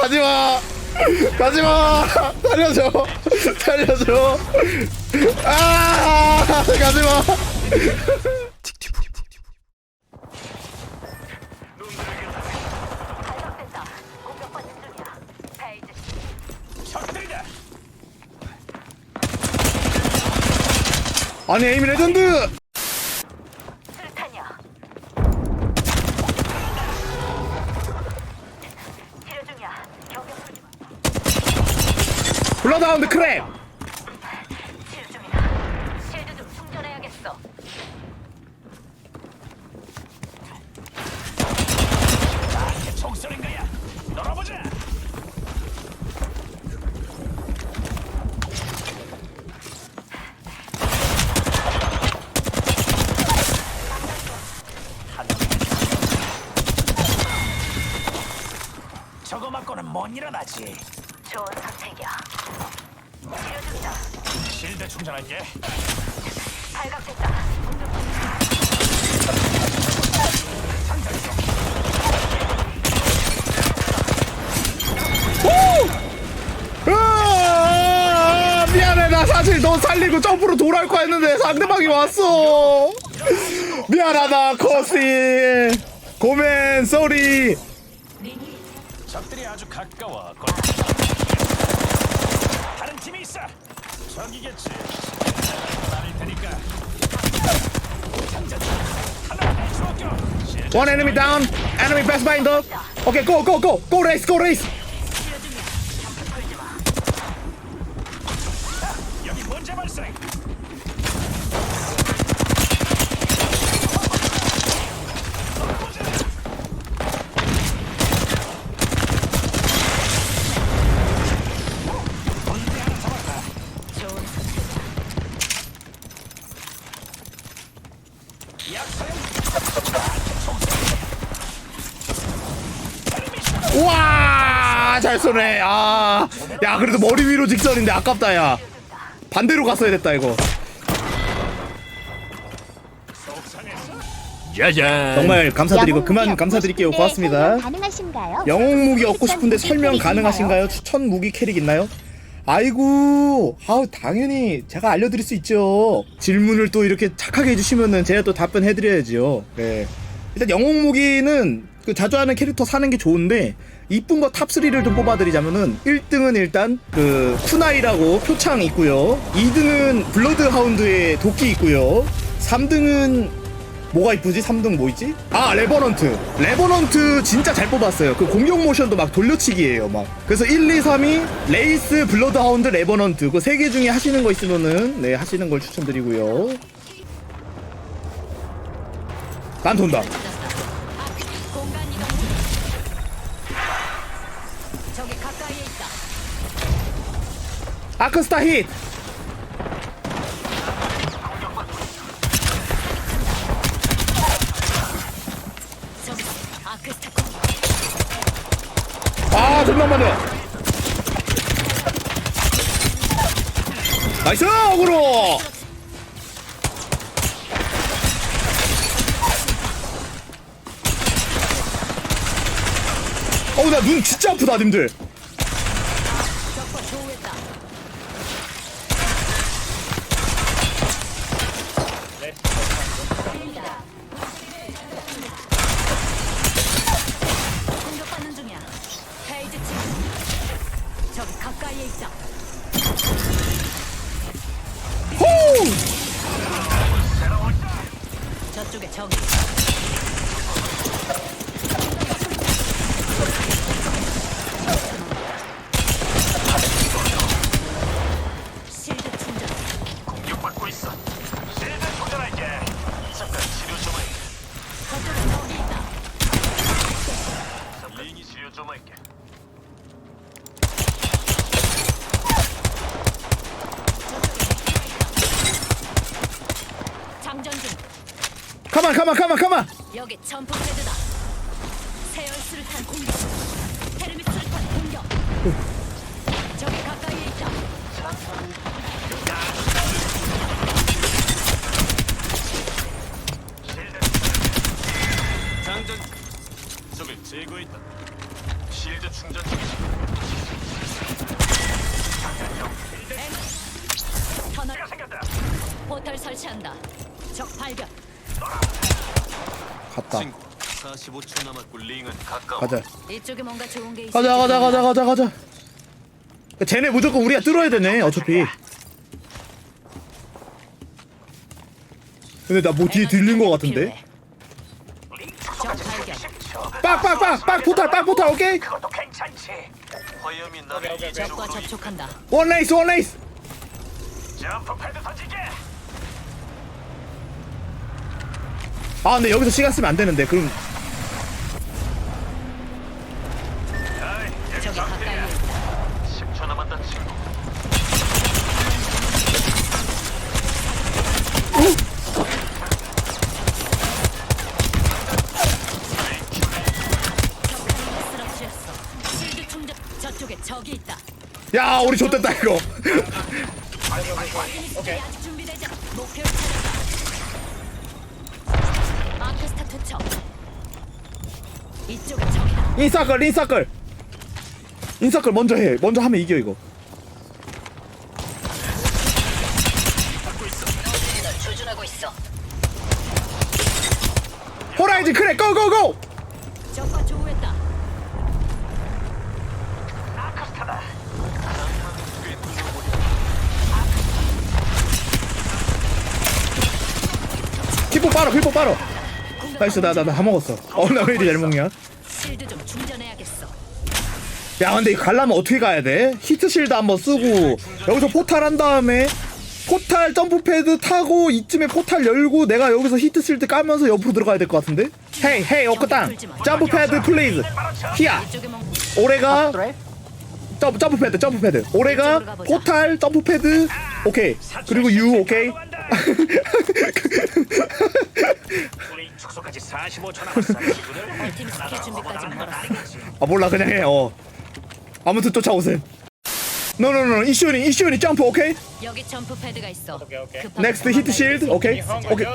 가지마. 가지마. 살려줘. 살려줘. 아 가지마. 아니 에이미 레전드 수류탄이야. 치료 중이야. 경계 풀지 마. 블러드하운드 크랩. 놀아보자. 저거 맞고는 못 일어나지. 좋은 선택이야. 치료 중이다. 실드 충전할게. 발각됐다. 으아, 미안해 나 사실 너 살리고 점프로 돌아올 거 했는데 상대방이 왔어 미안하다 코시 고멘 쏘리 적들이 아주 가까워. 곧- 다른 팀이 있어. 적이겠지. 말일 테니까. 장전. 하나 주었겨. 실드 One enemy down enemy pass by the Okay go go go go race go race. 여기 문제 발생. 잘 쏘네 아 야 그래도 머리 위로 직선인데 아깝다 야 반대로 갔어야 됐다 이거 짜잔. 정말 감사드리고 그만 감사드릴게요 고맙습니다 가능하신가요? 영웅 무기 얻고 싶은데 설명 가능하신가요? 추천 무기 캐릭 있나요? 아이고, 아우 당연히 제가 알려드릴 수 있죠. 질문을 또 이렇게 착하게 해주시면은 제가 또 답변해드려야지요. 네. 일단 영웅 무기는 그 자주 하는 캐릭터 사는 게 좋은데 이쁜 거 탑 3를 좀 뽑아드리자면은 1등은 일단 그 쿠나이라고 표창 있고요. 2등은 블러드 하운드의 도끼 있고요. 3등은 뭐가 이쁘지? 3등 뭐 있지? 아 레버넌트 레버넌트 진짜 잘 뽑았어요 그 공격 모션도 막 돌려치기예요 막 그래서 1, 2, 3이 레이스 블러드 하운드 레버넌트 그 세 개 중에 하시는 거 있으면은 네 하시는 걸 추천드리고요 난 돈다 아크스타 힛. 아 잠깐만요 나이스 어그로. 어우 나 눈 진짜 아프다 님들 저쪽에 적이. 실드 충전. 공격받고 있어. 실드 충전할게. 잠깐 치료 좀 할게. 저쪽에 적이 있다. 링이 치료 좀 할게. 장전 중. 가만 가만 가만 가만 여기 점프 패드다. 세열 수류탄 공격. 테르미 수류탄 공격. 저기 가까이에 있다. 장전 적을 제거했다. 실드 충전 중이다. 터널. 포털 설치한다. 적 발견. 갔다. 친구, 45초 남았고 링은 가까워. 가자. 이쪽에 뭔가 좋은 게 있어. 가자 가자 가자 가자 가자. 쟤네 무조건 우리가 뚫어야 되네 어차피. 근데 나 뭐 뒤에 들린 거 같은데? 적 발견. 빡빡빡빡 포탈 빡 포탈 오케이. 그것도 괜찮지. 화염이 나를 적과 이쪽으로 접촉한다. 원 레이스 원 레이스. 점프 패드 던지게. 아 근데 여기서 시간 쓰면 안 되는데 그럼 아이, 여기 적이 가까이에 적들이야. 있다. 10초 남았다 친구. 적 쓰러뜨렸어. 실드 충전. 저쪽에 적이 있다. 야 우리 좋됐다 이거. 오케이. 이쪽에 적이다. 인서클 인서클. 인서클 먼저 해. 먼저 하면 이겨 이거. 널 조준하고 있어. 호라이즌 크랙 고고고. 적과 조우했다. 아크스타다. 킥포 빨어 킥포 빨어. 나이스 나나 나 다 먹었어. 어나 왜 이리 잘 먹냐? 실드 좀 충전해야겠어. 야 근데 이거 가려면 어떻게 가야 돼? 히트 실드 한번 쓰고 여기서 포탈 한 다음에 포탈 점프 패드 타고 이쯤에 포탈 열고 내가 여기서 히트 실드 까면서 옆으로 들어가야 될 것 같은데? 헤이 헤이 오크땅 점프 패드 플레이즈 히야 이쪽에 멍. 올해가 점프, 점프 패드 점프 패드 올해가 포탈 점프 패드 오케이 그리고 유 오케이 우리 축소까지 45초 남았어. 친구들. 팀 스킬 준비까지 멀었어. 아 몰라. 그냥 해 어. 아무튼 쫓아오세요. 노노노 이슈니 이슈니 점프 오케이 여기 점프 패드가 있어. 급하게 넥스트 히트 도망가야 실드 돼. 오케이 오케이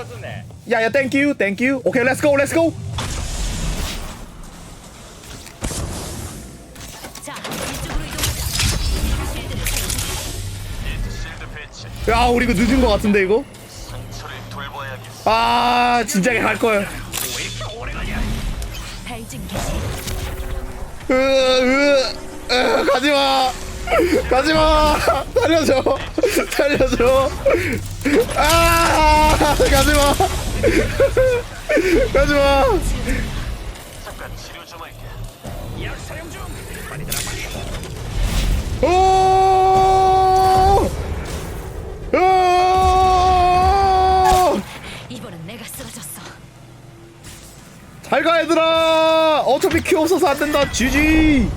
야야 땡큐 땡큐 오케이 렛츠 고 렛츠 고 야 우리 이거 늦은 거 같은데 이거. 아 진작에 갈 개시. 으, 으, 으, 가지마 가지마 살려줘 살려줘 아 가지마 가지마 잠깐 치료 좀 할게. 약 사용 중. 빨리들아 빨리. 오! 오! 잘 가 얘들아. 어차피 키 없어서 안 된다. GG